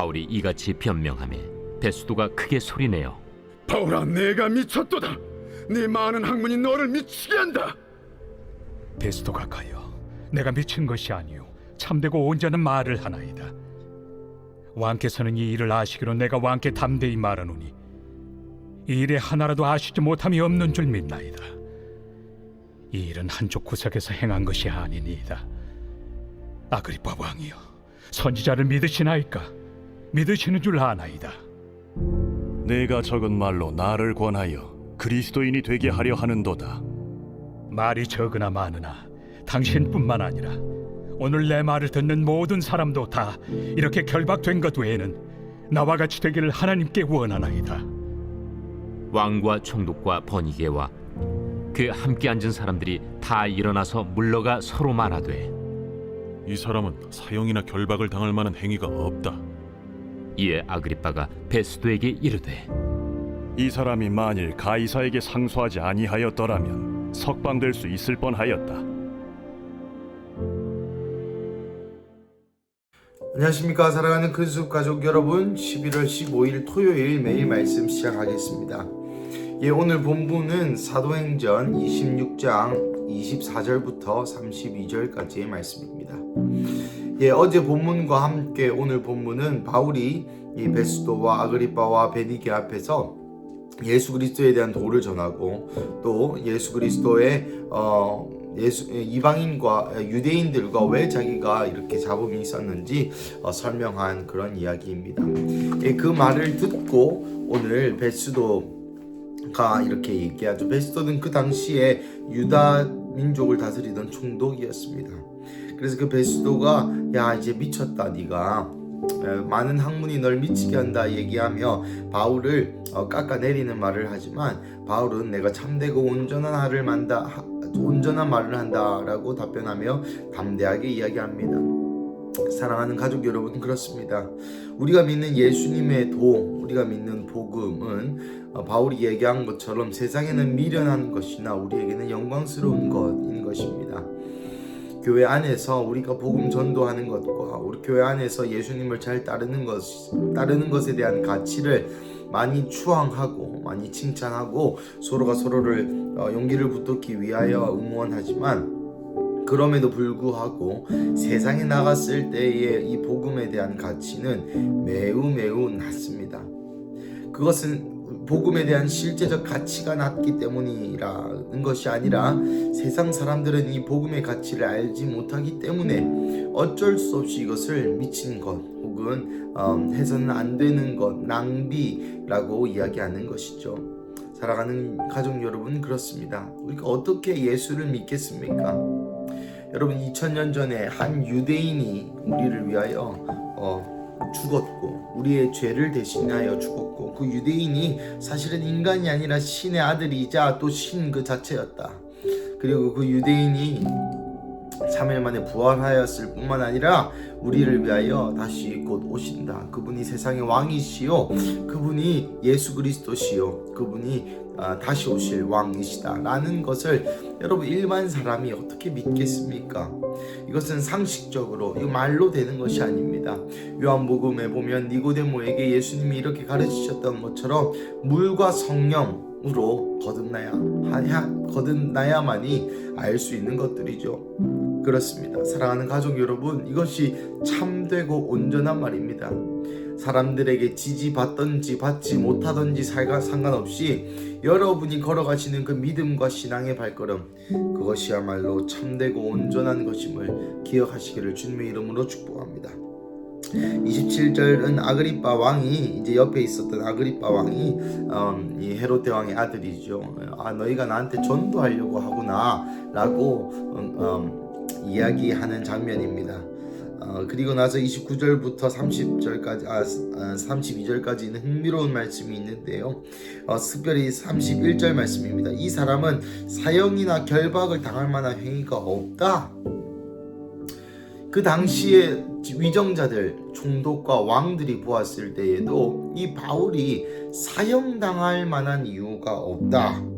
바울이 이같이 변명하며 베스도가 크게 소리내어 바울아 내가 미쳤도다. 네 많은 학문이 너를 미치게 한다. 베스도가 가여 내가 미친 것이 아니요 참되고 온전한 말을 하나이다. 왕께서는 이 일을 아시기로 내가 왕께 담대히 말하노니 이 일에 하나라도 아시지 못함이 없는 줄 믿나이다. 이 일은 한쪽 구석에서 행한 것이 아니니이다. 아그리파 왕이여 선지자를 믿으시나이까 믿으시는 줄 아나이다 내가 적은 말로 나를 권하여 그리스도인이 되게 하려 하는도다. 말이 적으나 많으나 당신뿐만 아니라 오늘 내 말을 듣는 모든 사람도 다 이렇게 결박된 것 외에는 나와 같이 되기를 하나님께 원하나이다. 왕과 총독과 버니게와 그 함께 앉은 사람들이 다 일어나서 물러가 서로 말하되 이 사람은 사형이나 결박을 당할 만한 행위가 없다. 이에 아그리빠가 베스도에게 이르되 이 사람이 만일 가이사에게 상소하지 아니하였더라면 석방될 수 있을 뻔하였다. 안녕하십니까. 사랑하는 근수 가족 여러분 11월 15일 토요일 매일 말씀 시작하겠습니다. 예, 오늘 본문은 사도행전 26장 24절부터 32절까지의 말씀입니다 예, 어제 본문과 함께 오늘 본문은 바울이 이 베스도와 아그리빠와 베니게 앞에서 예수 그리스도에 대한 도를 전하고 또 예수 그리스도의 어 예수 이방인과 유대인들과 왜 자기가 이렇게 잡음이 있었는지 어, 설명한 그런 이야기입니다. 예, 그 말을 듣고 오늘 베스도가 이렇게 얘기하죠. 베스도는 그 당시에 유다 민족을 다스리던 총독이었습니다. 그래서 그 베스도가 야 이제 미쳤다 네가 에, 많은 학문이 널 미치게 한다 얘기하며 바울을 어, 깎아내리는 말을 하지만 바울은 내가 참되고 온전한 말을 만다 하- 온전한 말을 한다라고 답변하며 담대하게 이야기합니다. 사랑하는 가족 여러분 그렇습니다. 우리가 믿는 예수님의 도, 우리가 믿는 복음은 어, 바울이 얘기한 것처럼 세상에는 미련한 것이나 우리에게는 영광스러운 것인 것입니다. 교회 안에서 우리가 복음 전도하는 것과 우리 교회 안에서 예수님을 잘 따르는 것 따르는 것에 대한 가치를 많이 추앙하고 많이 칭찬하고 서로가 서로를 어, 용기를 붙잡기 위하여 응원하지만 그럼에도 불구하고 세상에 나갔을 때의 이 복음에 대한 가치는 매우 매우 낮습니다. 그것은 복음에 대한 실제적 가치가 낮기 때문이라는 것이 아니라 세상 사람들은 이 복음의 가치를 알지 못하기 때문에 어쩔 수 없이 이것을 미친 것 혹은 음, 해서는 안 되는 것 낭비라고 이야기하는 것이죠. 사랑하는 가족 여러분 그렇습니다. 우리가 어떻게 예수를 믿겠습니까? 여러분 2000년 전에 한 유대인이 우리를 위하여 어, 죽었고 우리의 죄를 대신하여 죽었고 그 유대인이 사실은 인간이 아니라 신의 아들이자 또 신 그 자체였다. 그리고 그 유대인이 3일 만에 부활하였을 뿐만 아니라 우리를 위하여 다시 곧 오신다. 그분이 세상의 왕이시요. 그분이 예수 그리스도시요. 그분이 아, 다시 오실 왕이시다. 라는 것을 여러분 일반 사람이 어떻게 믿겠습니까? 이것은 상식적으로 이 말로 되는 것이 아닙니다. 요한복음에 보면 니고데모에게 예수님이 이렇게 가르치셨던 것처럼 물과 성령으로 거듭나야 거듭나야만이 알 수 있는 것들이죠. 그렇습니다. 사랑하는 가족 여러분, 이것이 참되고 온전한 말입니다. 사람들에게 지지받던지 받지 못하던지 살과 상관없이 여러분이 걸어가시는 그 믿음과 신앙의 발걸음 그것이야말로 참되고 온전한 것임을 기억하시기를 주님의 이름으로 축복합니다. 27절은 아그리빠 왕이 이제 옆에 있었던 아그리빠 왕이 음, 이 헤롯 왕의 아들이죠. 아 너희가 나한테 전도하려고 하구나라고 음, 음, 이야기하는 장면입니다. 어, 그리고 나서 29절부터 30절까지 아, 아 32절까지는 흥미로운 말씀이 있는데요. 어, 특별히 31절 말씀입니다. 이 사람은 사형이나 결박을 당할 만한 행위가 없다. 그 당시에 위정자들, 총독과 왕들이 보았을 때에도 이 바울이 사형당할 만한 이유가 없다.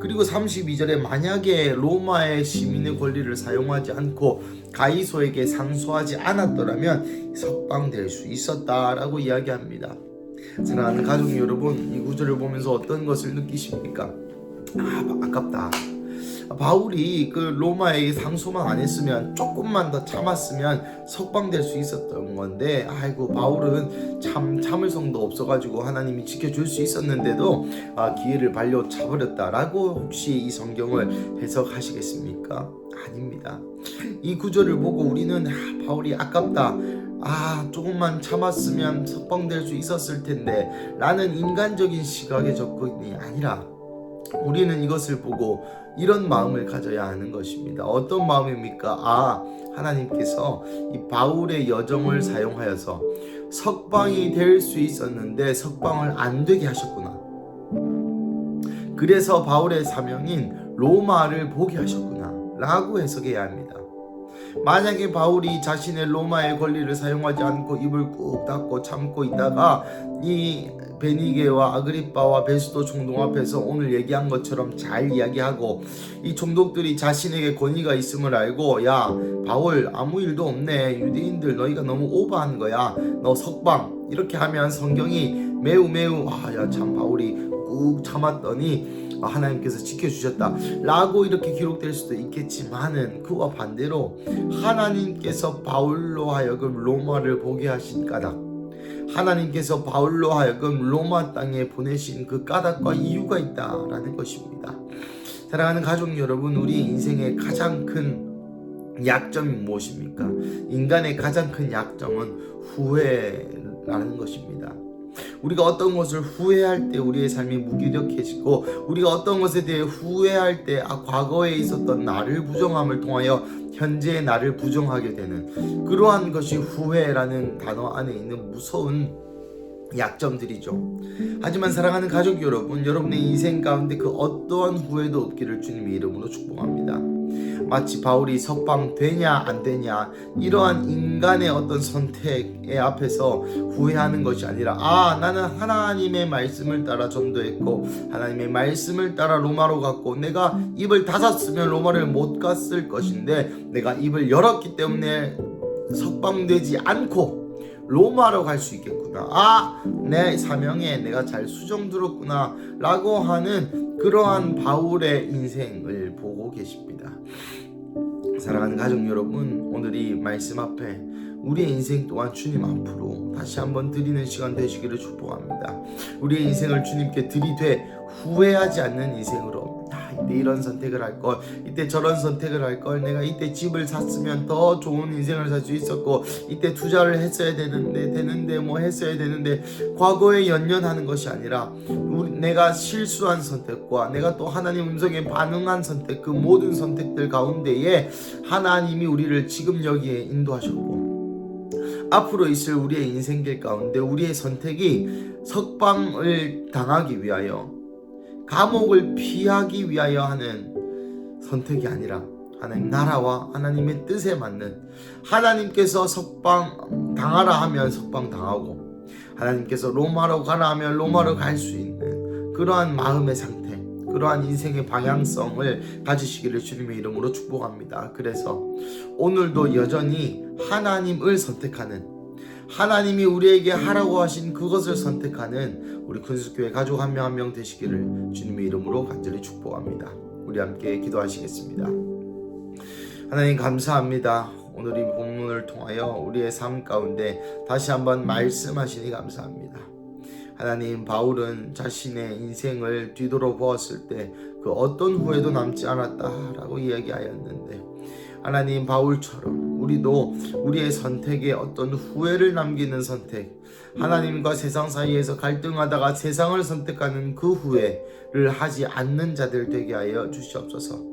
그리고 32절에 만약에 로마의 시민의 권리를 사용하지 않고 가이소에게 상소하지 않았더라면 석방될 수 있었다라고 이야기합니다. 사랑하는 가족 여러분, 이 구절을 보면서 어떤 것을 느끼십니까? 아, 아깝다. 바울이 그 로마에 상소만 안 했으면 조금만 더 참았으면 석방될 수 있었던 건데 아이고 바울은 참 참을 성도 없어가지고 하나님이 지켜줄 수 있었는데도 아, 기회를 발려 차버렸다라고 혹시 이 성경을 해석하시겠습니까? 아닙니다. 이 구절을 보고 우리는 아, 바울이 아깝다. 아 조금만 참았으면 석방될 수 있었을 텐데 라는 인간적인 시각의 접근이 아니라 우리는 이것을 보고 이런 마음을 가져야 하는 것입니다. 어떤 마음입니까? 아, 하나님께서 이 바울의 여정을 사용하여서 석방이 될 수 있었는데 석방을 안 되게 하셨구나. 그래서 바울의 사명인 로마를 보게 하셨구나. 라고 해석해야 합니다. 만약에 바울이 자신의 로마의 권리를 사용하지 않고 입을 꾹 닫고 참고 있다가 이 베니게와 아그리빠와 베스도 총독 앞에서 오늘 얘기한 것처럼 잘 이야기하고 이 총독들이 자신에게 권위가 있음을 알고 야 바울 아무 일도 없네. 유대인들 너희가 너무 오버한 거야. 너 석방. 이렇게 하면 성경이 매우 매우 아야 참 바울이 꾹 참았더니 아, 하나님께서 지켜주셨다 라고 이렇게 기록될 수도 있겠지만은 그와 반대로 하나님께서 바울로 하여금 로마를 보게 하신 까닭 하나님께서 바울로 하여금 로마 땅에 보내신 그 까닭과 이유가 있다라는 것입니다. 사랑하는 가족 여러분, 우리 인생의 가장 큰 약점이 무엇입니까? 인간의 가장 큰 약점은 후회라는 것입니다. 우리가 어떤 것을 후회할 때 우리의 삶이 무기력해지고 우리가 어떤 것에 대해 후회할 때 아, 과거에 있었던 나를 부정함을 통하여 현재의 나를 부정하게 되는 그러한 것이 후회라는 단어 안에 있는 무서운 약점들이죠. 하지만 사랑하는 가족 여러분, 여러분의 인생 가운데 그 어떠한 후회도 없기를 주님의 이름으로 축복합니다. 마치 바울이 석방 되냐 안 되냐 이러한 인간의 어떤 선택의 앞에서 후회하는 것이 아니라 아 나는 하나님의 말씀을 따라 전도했고 하나님의 말씀을 따라 로마로 갔고 내가 입을 닫았으면 로마를 못 갔을 것인데 내가 입을 열었기 때문에 석방되지 않고 로마로 갈 수 있겠구나. 아, 내 사명에 내가 잘 수정 들었구나. 라고 하는 그러한 바울의 인생을 보고 계십니다. 사랑하는 가족 여러분, 오늘 이 말씀 앞에 우리의 인생 또한 주님 앞으로 다시 한번 드리는 시간 되시기를 축복합니다. 우리의 인생을 주님께 들이되 후회하지 않는 인생으로 아, 이때 이런 선택을 할 걸, 이때 저런 선택을 할 걸, 내가 이때 집을 샀으면 더 좋은 인생을 살 수 있었고, 이때 투자를 했어야 되는데, 되는데, 뭐 했어야 되는데, 과거에 연연하는 것이 아니라, 우리, 내가 실수한 선택과 내가 또 하나님 음성에 반응한 선택, 그 모든 선택들 가운데에 하나님이 우리를 지금 여기에 인도하셨고, 앞으로 있을 우리의 인생길 가운데 우리의 선택이 석방을 당하기 위하여 감옥을 피하기 위하여 하는 선택이 아니라 하나님 나라와 하나님의 뜻에 맞는 하나님께서 석방 당하라 하면 석방 당하고 하나님께서 로마로 가라 하면 로마로 갈 수 있는 그러한 마음의 상태 그러한 인생의 방향성을 가지시기를 주님의 이름으로 축복합니다. 그래서 오늘도 여전히 하나님을 선택하는 하나님이 우리에게 하라고 하신 그것을 선택하는 우리 큰수교회 가족 한 명 한 명 되시기를 주님의 이름으로 간절히 축복합니다. 우리 함께 기도하시겠습니다. 하나님 감사합니다. 오늘 이 본문을 통하여 우리의 삶 가운데 다시 한번 말씀하시니 감사합니다. 하나님 바울은 자신의 인생을 뒤돌아보았을 때 그 어떤 후회도 남지 않았다라고 이야기하였는데 하나님 바울처럼 우리도 우리의 선택에 어떤 후회를 남기는 선택 하나님과 세상 사이에서 갈등하다가 세상을 선택하는 그 후회를 하지 않는 자들 되게 하여 주시옵소서.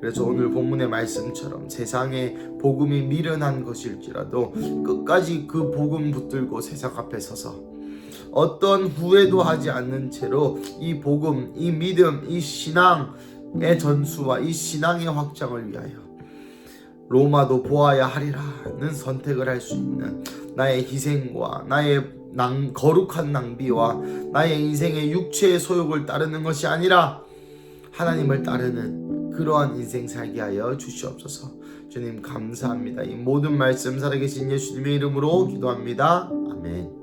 그래서 오늘 본문의 말씀처럼 세상에 복음이 미련한 것일지라도 끝까지 그 복음 붙들고 세상 앞에 서서 어떤 후회도 하지 않는 채로 이 복음, 이 믿음, 이 신앙의 전수와 이 신앙의 확장을 위하여 로마도 보아야 하리라는 선택을 할 수 있는 나의 희생과 나의 낭, 거룩한 낭비와 나의 인생의 육체의 소욕을 따르는 것이 아니라 하나님을 따르는 그러한 인생 살게 하여 주시옵소서. 주님 감사합니다. 이 모든 말씀 살아계신 예수님의 이름으로 기도합니다. 아멘.